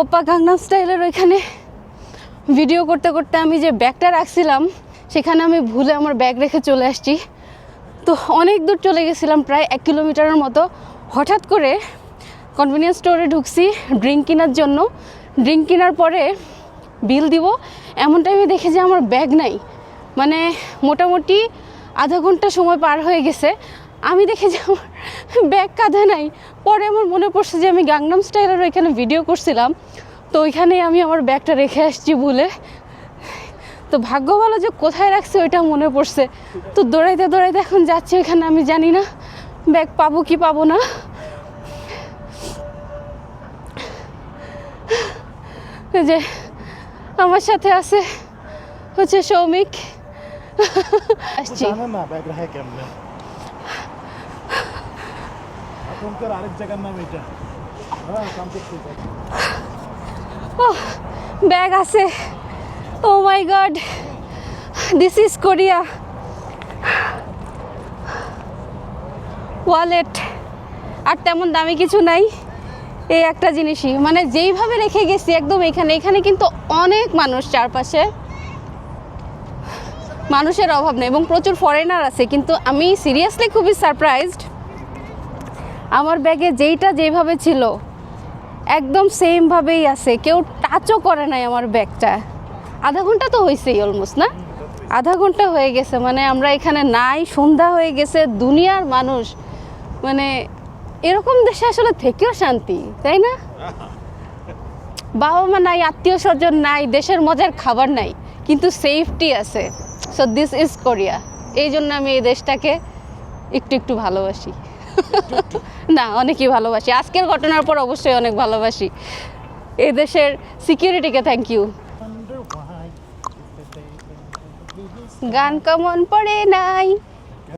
ওপা Gangnam স্টাইলের ওইখানে video করতে করতে আমি যে ব্যাগটা রাখছিলাম, সেখানে আমি ভুলে আমার ব্যাগ রেখে চলে আসছি। তো অনেক দূর চলে গেছিলাম, প্রায় এক কিলোমিটারের মতো। হঠাৎ করে কনভিনিয়েন্স স্টোরে ঢুকছি ড্রিঙ্ক কেনার জন্য। ড্রিঙ্ক কেনার পরে বিল দিব এমন টাইমে দেখে যে আমার ব্যাগ নাই। মানে মোটামুটি আধা ঘণ্টা সময় পার হয়ে গেছে। আমি দেখে যে আমার ব্যাগ কাঁধে নাই। পরে আমার মনে পড়ছে যে আমি গাংনাম স্টাইলের এখানে ভিডিও করছিলাম। তো ওইখানে আমি আমার ব্যাগটা রেখে আসছি ভুলে তো ভাগ্য ভালো যে কোথায় রাখছি ওইটা মনে পড়ছে। তো দৌড়াইতে দৌড়াইতে এখন যাচ্ছি ওইখানে, আমি জানি না ব্যাগ পাবো কি পাবো না। যে আমার সাথে আছে হচ্ছে সৌমিক। আসছি। হ্যাঁ ব্যাগ আছে। ও my god this is Korea wallet আর তেমন দামি কিছু নাই। এই একটা জিনিসই। মানে যেইভাবে রেখে গেছি একদম এখানে। এখানে কিন্তু অনেক মানুষ চারপাশে। মানুষের অভাব নেই এবং প্রচুর ফরেনার আছে। কিন্তু আমি সিরিয়াসলি খুবই সারপ্রাইজড আমার ব্যাগে যেইটা যেইভাবে ছিল, একদম সেমভাবেই আছে। কেউ টাচও করে নাই আমার ব্যাগটা। আধা ঘণ্টা তো হয়েছেই অলমোস্ট না? আধা ঘণ্টা হয়ে গেছে মানে আমরা এখানে নাই, সন্ধ্যা হয়ে গেছে, দুনিয়ার মানুষ। মানে এরকম দেশে আসলে থেকেও শান্তি, তাই না? বাবা মা নাই, আত্মীয় স্বজন নাই, দেশের মজার খাবার নাই, কিন্তু সেফটি আছে। সো দিস ইজ কোরিয়া এই জন্য আমি এই দেশটাকে একটু একটু ভালোবাসি। না, অনেকই ভালোবাসি। আজকের ঘটনার পর অবশ্যই অনেক ভালোবাসি। এদেশের দেশের সিকিউরিটিকে থ্যাংক ইউ গান কমন পড়ে নাই।